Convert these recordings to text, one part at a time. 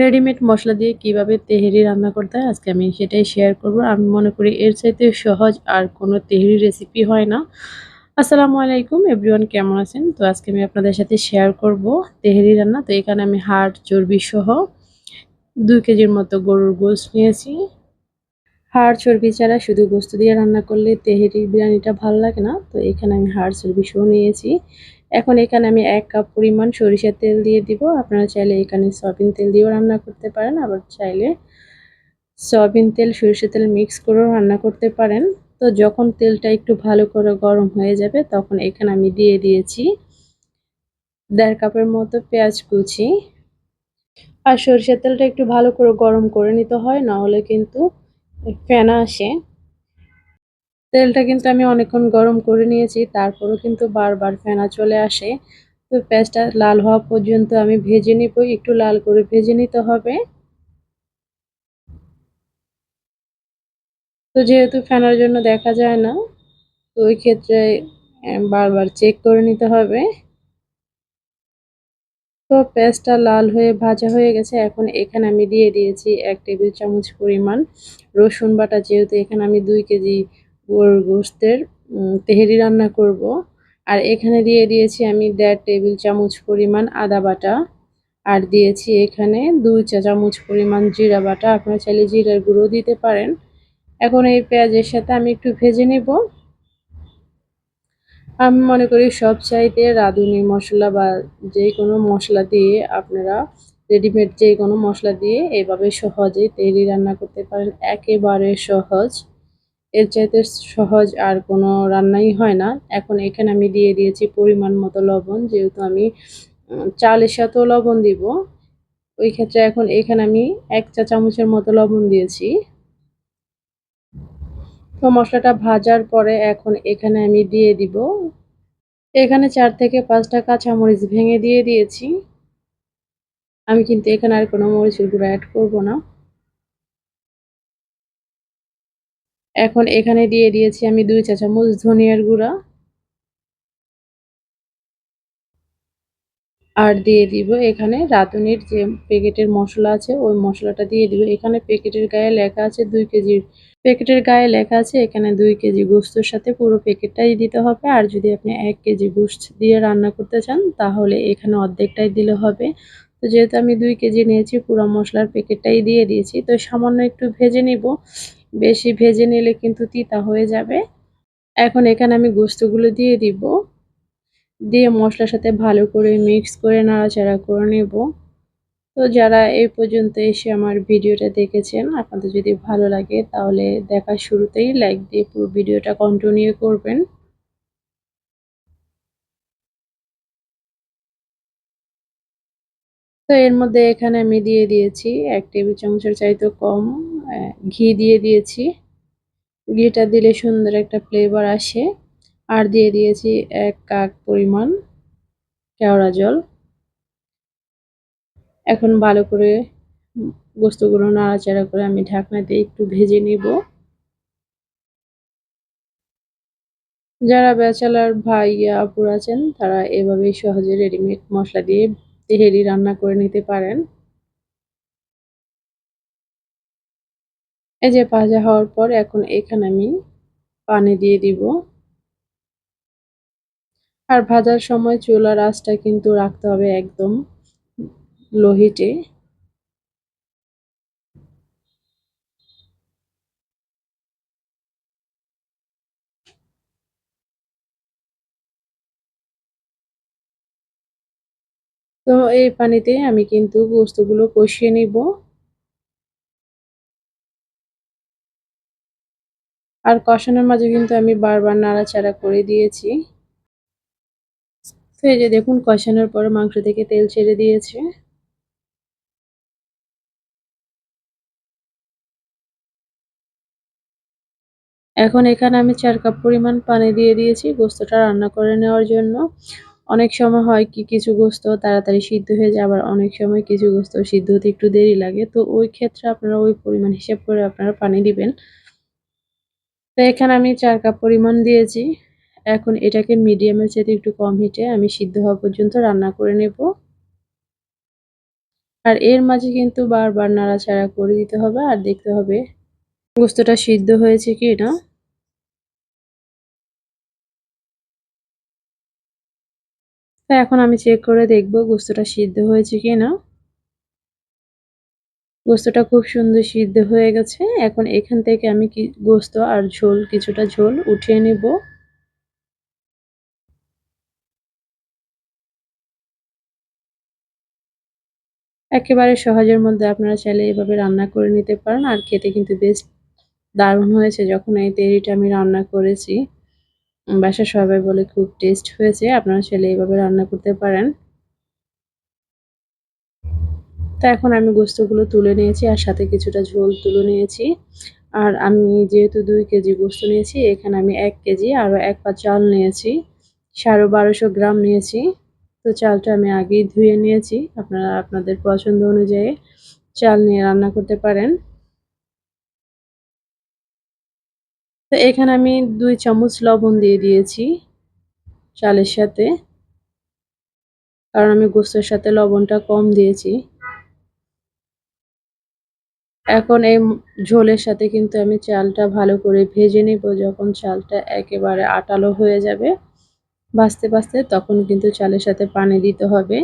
Readymade মশলা দিয়ে কীভাবে তেহেরি রান্না করতে হয় আজকে আমি সেটাই শেয়ার করব। আমি মনে করি এর চাইতে সহজ আর কোনো তেহেরি রেসিপি হয় না। আসসালামু আলাইকুম এভরিওয়ান কেমন আছেন? তো আজকে আমি আপনাদের সাথে শেয়ার করব তেহেরি রান্না। তো এখানে আমি হাড়, চর্বি সহ দুই কেজির মতো গরুর গোস নিয়েছি। হাড়, চর্বি ছাড়া শুধু গোস্ত দিয়ে রান্না করলে তেহেরি বিরিয়ানিটা ভালো লাগে না। তো এখানে আমি হাড়, চর্বি সহ নিয়েছি। এখন এখানে আমি এক কাপ পরিমাণ সরিষার তেল দিয়ে দিব। আপনারা চাইলে এখানে সয়াবিন তেল দিয়েও রান্না করতে পারেন, আবার চাইলে সয়াবিন তেল, সরিষার তেল মিক্স করেও রান্না করতে পারেন। তো যখন তেলটা একটু ভালো করে গরম হয়ে যাবে, তখন এখানে আমি দিয়ে দিয়েছি দেড় কাপের মতো পেঁয়াজ কুচি। আর সরিষার তেলটা একটু ভালো করে গরম করে নিতে হয়, না হলে কিন্তু ফেনা আসে। তেলটা কিন্তু আমি অনেকক্ষণ গরম করে নিয়েছি, তারপরও কিন্তু বারবার ফেনা চলে আসে। তো পেঁয়াজটা লাল হওয়া পর্যন্ত আমি ভেজে নিব, একটু লাল করে ভেজে নিতে হবে। তো যেহেতু ফেনার জন্য দেখা যায় না, তো ওই ক্ষেত্রে বারবার চেক করে নিতে হবে। তো পেঁয়াজটা লাল হয়ে ভাজা হয়ে গেছে, এখন এখানে আমি দিয়ে দিয়েছি এক টেবিল চামচ পরিমাণ রসুন বাটা, যেহেতু এখানে আমি দুই কেজি গরুর গোস্তের তেহেরি রান্না করব। আর এখানে দিয়ে দিয়েছি আমি দেড় টেবিল চামচ পরিমাণ আদা বাটা। আর দিয়েছি এখানে দুই চা চামচ পরিমাণ জিরা বাটা। আপনারা চাইলে জিরার গুঁড়ো দিতে পারেন। এখন এই পেঁয়াজের সাথে আমি একটু ভেজে নেব। আমি মনে করি সব চাইতে রাঁধুনি মশলা বা যে কোনো মশলা দিয়ে আপনারা রেডিমেড যে কোনো মশলা দিয়ে এভাবে সহজেই তৈরি রান্না করতে পারেন। একেবারে সহজ। এর চাইতে সহজ আর কোনো রান্নাই হয় না। এখন এখানে আমি দিয়ে দিয়েছি পরিমাণ মতো লবণ, যেহেতু আমি চালের সাথেও লবণ দিব। ওই ক্ষেত্রে এখন এখানে আমি এক চা চামচের মতো লবণ দিয়েছি। তো মশলাটা ভাজার পরে এখন এখানে আমি দিয়ে দিব। এখানে চার থেকে পাঁচটা কাঁচামরিচ ভেঙে দিয়ে দিয়েছি। আমি কিন্তু এখানে আর কোনো মরিচের গুঁড়ো অ্যাড করব না। এখন এখানে দিয়ে দিয়েছি আমি দুই চা চামচ ধনিয়ার গুঁড়া। আর দিয়ে দিব এখানে রাঁধুনির যে প্যাকেটের মশলা আছে, ওই মশলাটা দিয়ে দিব। এখানে প্যাকেটের গায়ে লেখা আছে দুই কেজির প্যাকেটের গায়ে লেখা আছে এখানে দুই কেজি গোস্তর সাথে পুরো প্যাকেটটাই দিতে হবে। আর যদি আপনি এক কেজি গোস্ত দিয়ে রান্না করতে চান, তাহলে এখানে অর্ধেকটাই দিলে হবে। তো যেহেতু আমি দুই কেজি নিয়েছি, পুরো মশলার প্যাকেটটাই দিয়ে দিয়েছি, তো সামান্য একটু ভেজে নিব। বেশি ভেজে নিলে কিন্তু তিতা হয়ে যাবে। এখন এখানে আমি গোস্তগুলো দিয়ে দিব। দিয়ে মশলার সাথে ভালো করে মিক্স করে নাড়াচাড়া করে নেব। তো যারা এই পর্যন্ত এসে আমার ভিডিওটা দেখেছেন, আপনাদের যদি ভালো লাগে তাহলে দেখার শুরুতেই লাইক দিয়ে পুরো ভিডিওটা কন্টিনিউ করবেন। তো এর মধ্যে এখানে আমি দিয়ে দিয়েছি এক টেবিল চামচের চাইতে কম ঘি দিয়ে দিয়েছি। ঘিটা দিলে সুন্দর একটা ফ্লেভার আসে। আর দিয়ে দিয়েছি এক কাক পরিমাণ কেওড়া জল। এখন ভালো করে বস্তুগুলো নাড়াচাড়া করে আমি ঢাকনাতে একটু ভেজে নিব। যারা ব্যাচেলার ভাই আপুর আছেন, তারা এভাবেই সহজে রেডিমেড মশলা দিয়ে তেহেরি রান্না করে নিতে পারেন। এই যে ভাজা হওয়ার পর এখন এখানে আমি পানি দিয়ে দিব। আর ভাজার সময় চুলার আঁচটা কিন্তু রাখতে হবে একদম লোহিটে তো এই পানিতে আমি কিন্তু গোস্তগুলো কষিয়ে নিব। আর কষানোর মাঝে কিন্তু আমি বারবার নাড়াচাড়া করে দিয়েছি। তো এই যে দেখুন, কষানোর পরে মাংস থেকে তেল ছেড়ে দিয়েছে। এখন এখানে আমি চার কাপ পরিমাণ পানি দিয়ে দিয়েছি গোস্তটা রান্না করে নেওয়ার জন্য। অনেক সময় হয় কি কিছু গোস্ত তাড়াতাড়ি সিদ্ধ হয়ে যায়, আবার অনেক সময় কিছু গোস্ত সিদ্ধ হতে একটু দেরি লাগে। তো ওই ক্ষেত্রে আপনারা ওই পরিমাণ হিসেব করে আপনারা পানি দিবেন। তো এখানে আমি চার কাপ পরিমাণ দিয়েছি। এখন এটাকে মিডিয়ামের চাইতে একটু কম হিটে আমি সিদ্ধ হওয়া পর্যন্ত রান্না করে নেব। আর এর মাঝে কিন্তু বারবার নাড়াচাড়া করে দিতে হবে আর দেখতে হবে গোস্তটা সিদ্ধ হয়েছে কি না তো এখন আমি চেক করে দেখব গোস্তটা সিদ্ধ হয়েছে কি না গোস্তটা খুব সুন্দর সিদ্ধ হয়ে গেছে। এখন এখান থেকে আমি কি গোস্ত আর ঝোল, কিছুটা ঝোল উঠিয়ে নেব। একেবারে সহজের মধ্যে আপনারা চাইলে এভাবে রান্না করে নিতে পারেন। আর খেতে কিন্তু বেশ দারুণ হয়েছে। যখন এই তেরিটা আমি রান্না করেছি বাসা সবাই বলে খুব টেস্ট হয়েছে। আপনারা ছেলে এইভাবে রান্না করতে পারেন। তা এখন আমি গোস্তগুলো তুলে নিয়েছি আর সাথে কিছুটা ঝোল তুলে নিয়েছি। আর আমি যেহেতু দুই কেজি গোস্ত নিয়েছি, এখানে আমি এক কেজি আরও এক পা চাল নিয়েছি। সাড়ে বারোশো গ্রাম নিয়েছি। তো চালটা আমি আগেই ধুয়ে নিয়েছি। আপনারা, আপনাদের পছন্দ অনুযায়ী চাল নিয়ে রান্না করতে পারেন। তো এখানে আমি দুই চামচ লবণ দিয়ে দিয়েছি চালের সাথে। কারণ আমি গোস্তের সাথে লবণটা কম দিয়েছি। এখন এই ঝোলের সাথে কিন্তু আমি চালটা ভালো করে ভেজে নেব। যখন চালটা একেবারে আটালো হয়ে যাবে বাঁচতে বাঁচতে তখন কিন্তু চালের সাথে পানি দিতে হবে।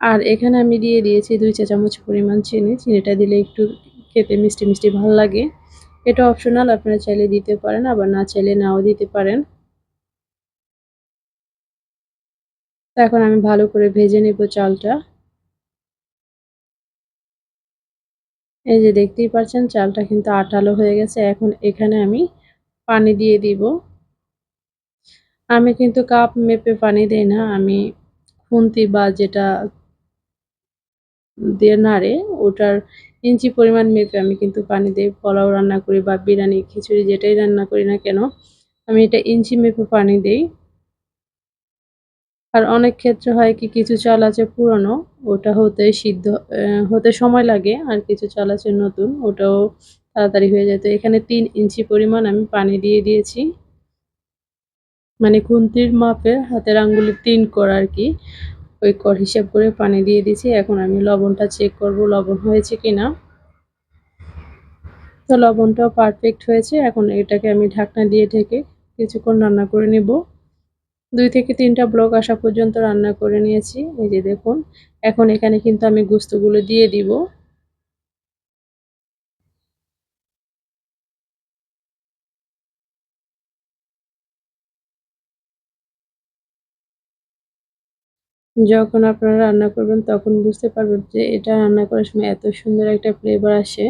আর এখানে আমি দিয়ে দিয়েছি দুই চা চামচ পরিমাণ চিনি। চিনিটা দিলে একটু খেতে মিষ্টি মিষ্টি ভালো লাগে। এটা অপশনাল আপনারা চাইলে দিতে পারেন, আবার না চাইলে নাও দিতে পারেন। এখন আমি ভালো করে ভেজে নেব চালটা। এই যে দেখতেই পাচ্ছেন, চালটা কিন্তু আটালো হয়ে গেছে। এখন এখানে আমি পানি দিয়ে দিব। আমি কিন্তু কাপ মেপে পানি দেই না, আমি খুন্তি বা যেটা দিয়ে নাড়ে ওটার ইঞ্চি পরিমাণ মেপে আমি কিন্তু পানি দিয়ে পোলাও রান্না করি বা বিরিয়ানি, খিচুড়ি যেটাই রান্না করি না কেন, আমি এটা ইঞ্চি মেপে পানি দিই। আর অনেক ক্ষেত্রে হয় কি, কিছু চাল আছে পুরনো, ওটা হতে সিদ্ধ হতে সময় লাগে, আর কিছু চাল আছে নতুন, ওটাও তাড়াতাড়ি হয়ে যায়। তো এখানে তিন ইঞ্চি পরিমাণ আমি পানি দিয়ে দিয়েছি। মানে খুন্তির মাপে হাতের আঙ্গুলে তিন কর আর কি। ওই কর হিসাব করে পানি দিয়ে দিছি এখন আমি লবণটা চেক করব, লবণ হয়েছে কি না তো লবণটাও পারফেক্ট হয়েছে। এখন এটাকে আমি ঢাকনা দিয়ে ঢেকে কিছুক্ষণ রান্না করে নেব। দুই থেকে তিনটা ব্লক আসা পর্যন্ত রান্না করে নিয়েছি। এই যে দেখুন, এখন এখানে কিন্তু আমি গুস্তগুলো দিয়ে দিব। যখন আপনারা রান্না করবেন, তখন বুঝতে পারবেন যে এটা রান্না করার সময় এত সুন্দর একটা ফ্লেভার আসে।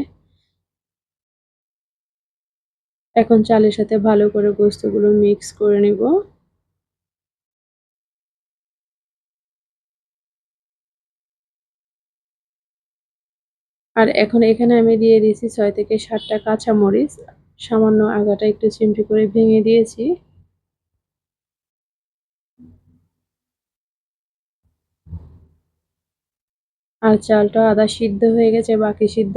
এখন চালের সাথে ভালো করে গোস্তগুলো মিক্স করে নেব। আর এখন এখানে আমি দিয়ে দিয়েছি ছয় থেকে সাতটা কাঁচামরিচ। সামান্য আগাটা একটু চিমটি করে ভেঙে দিয়েছি। আর চালটা আদা সিদ্ধ হয়ে গেছে, বাকি সিদ্ধ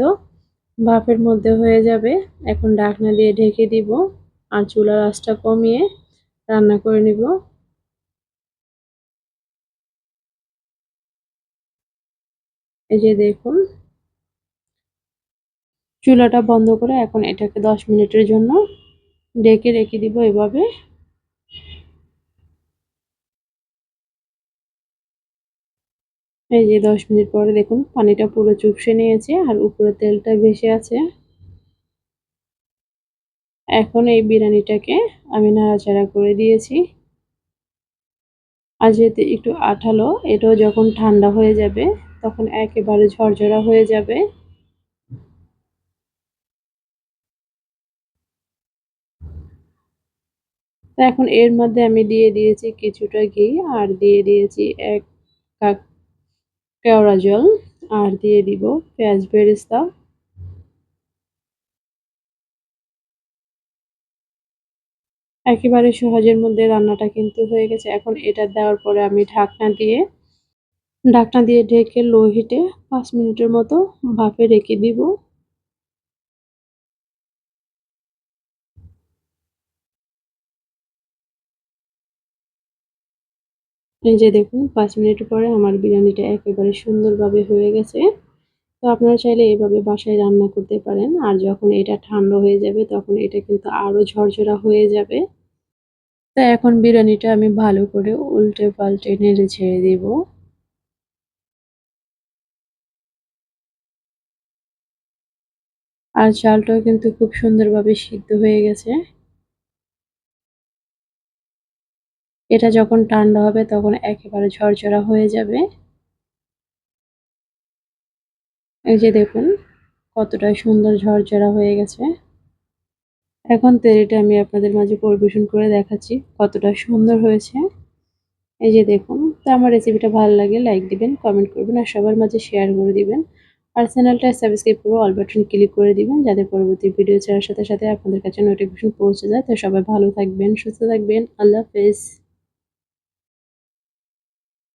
ভাপের মধ্যে হয়ে যাবে। এখন ডাকনা দিয়ে ঢেকে দিব আর চুলার আঁচটা কমিয়ে রান্না করে নিব। এই যে দেখুন, চুলাটা বন্ধ করে এখন এটাকে দশ মিনিটের জন্য ডেকে রেখে দিব এভাবে। এই যে দশ মিনিট পরে দেখুন, পানিটা পুরো চুপসে নিয়েছে আর উপরে তেলটা ভেসে আছে। এখন এই বিরিয়ানিটাকে আমি নাড়াচাড়া করে দিয়েছি। আর যেহেতু একটু আঠালো, এটাও যখন ঠান্ডা হয়ে যাবে, তখন একেবারে ঝরঝরা হয়ে যাবে। এখন এর মধ্যে আমি দিয়ে দিয়েছি কিছুটা ঘি আর দিয়ে দিয়েছি এক কাপ কেওড়া জল, আর দিয়ে দিব পেঁয়াজ বেরেস্তা। একেবারে সহজের মধ্যে রান্নাটা কিন্তু হয়ে গেছে। এখন এটা দেওয়ার পরে আমি ঢাকনা দিয়ে ঢাকনা দিয়ে ঢেকে লো হিটে পাঁচ মিনিটের মতো ভাপে রেখে দিব। এই যে দেখুন, পাঁচ মিনিট পরে আমার বিরিয়ানিটা একেবারে সুন্দরভাবে হয়ে গেছে। তো আপনারা চাইলে এভাবে বাসায় রান্না করতে পারেন। আর যখন এটা ঠান্ডা হয়ে যাবে, তখন এটা কিন্তু আরও ঝরঝরা হয়ে যাবে। তো এখন বিরিয়ানিটা আমি ভালো করে উল্টে পাল্টে নেড়ে ছেড়ে দিব। আর চালটাও কিন্তু খুব সুন্দরভাবে সিদ্ধ হয়ে গেছে। এটা যখন ঠান্ডা হবে তখন একেবারে ঝরঝরা হয়ে যাবে। এই যে দেখুন, কতটা সুন্দর ঝরঝরা হয়ে গেছে। এখন তেরিটা আমি আপনাদের মাঝে পরিবেশন করে দেখাচ্ছি কতটা সুন্দর হয়েছে। এই যে দেখুন, তো আমার রেসিপিটা ভালো লাগে লাইক দিবেন কমেন্ট করবেন আর সবার মাঝে শেয়ার করে দিবেন। আর চ্যানেলটা সাবস্ক্রাইব করে অল বাটন ক্লিক করে দিবেন যাতে পরবর্তী ভিডিও ছাড়ার সাথে সাথে আপনাদের কাছে নোটিফিকেশন পৌঁছে যায়। তো সবাই ভালো থাকবেন, সুস্থ থাকবেন, আল্লাহ হাফেজ।